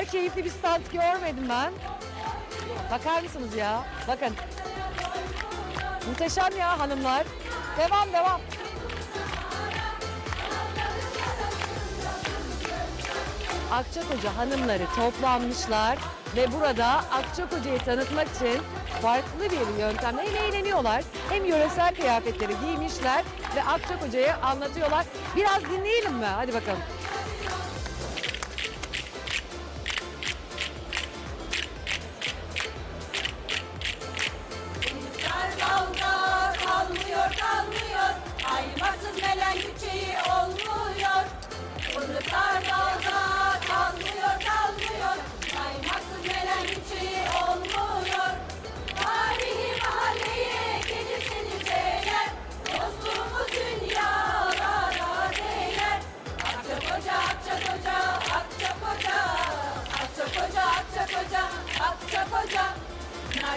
kadar keyifli bir stand görmedim ben. Bakar mısınız ya? Bakın. Muhteşem ya hanımlar. Devam devam. Akçakoca hanımları toplanmışlar ve burada Akçakoca'yı tanıtmak için farklı bir yöntemle hem eğleniyorlar hem yöresel kıyafetleri giymişler ve Akçakoca'yı anlatıyorlar. Biraz dinleyelim mi? Hadi bakalım.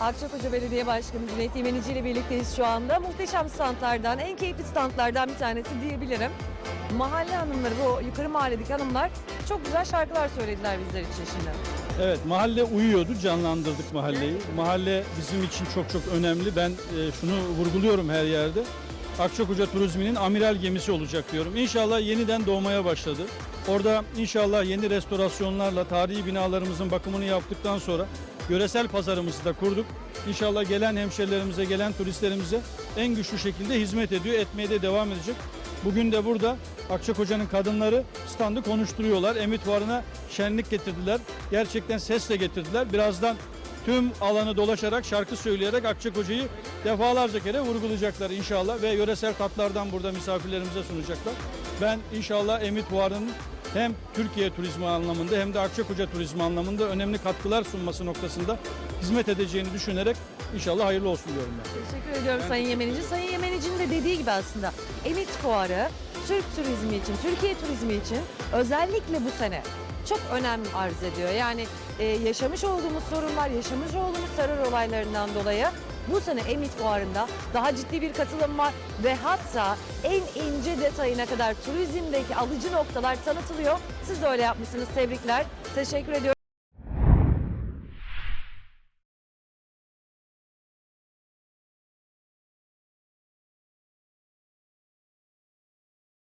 Akçakoca Belediye Başkanı Cüneyt Yemenici ile birlikteyiz şu anda. Muhteşem standlardan, en keyifli standlardan bir tanesi diyebilirim. Mahalle hanımları, bu yukarı mahalledeki hanımlar çok güzel şarkılar söylediler bizler için şimdi. Evet mahalle uyuyordu canlandırdık mahalleyi. Mahalle bizim için çok çok önemli. Ben e, şunu vurguluyorum her yerde. Akçakoca Turizmi'nin amiral gemisi olacak diyorum. İnşallah yeniden doğmaya başladı. Orada inşallah yeni restorasyonlarla tarihi binalarımızın bakımını yaptıktan sonra yöresel pazarımızı da kurduk. İnşallah gelen hemşerilerimize, gelen turistlerimize en güçlü şekilde hizmet ediyor, etmeye de devam edecek. Bugün de burada Akçakoca'nın kadınları standı konuşturuyorlar. Emit Fuarı'na şenlik getirdiler. Gerçekten sesle getirdiler. Birazdan tüm alanı dolaşarak, şarkı söyleyerek Akçakoca'yı defalarca kere vurgulayacaklar inşallah. Ve yöresel tatlardan burada misafirlerimize sunacaklar. Ben inşallah Emit Fuarı'nın hem Türkiye turizmi anlamında hem de Akçakoca turizmi anlamında önemli katkılar sunması noktasında hizmet edeceğini düşünerek inşallah hayırlı olsun diyorum ben. Teşekkür ediyorum Sayın Yemenici. Sayın Yemenici'nin de dediği gibi aslında Emit Fuarı Türk turizmi için, Türkiye turizmi için özellikle bu sene çok önem arz ediyor. Yani e, yaşamış olduğumuz sorunlar, yaşamış olduğumuz terör olaylarından dolayı bu sene Emit Fuarı'nda daha ciddi bir katılım var ve hatta en ince detayına kadar turizmdeki alıcı noktalar tanıtılıyor. Siz de öyle yapmışsınız. Tebrikler. Teşekkür ediyorum.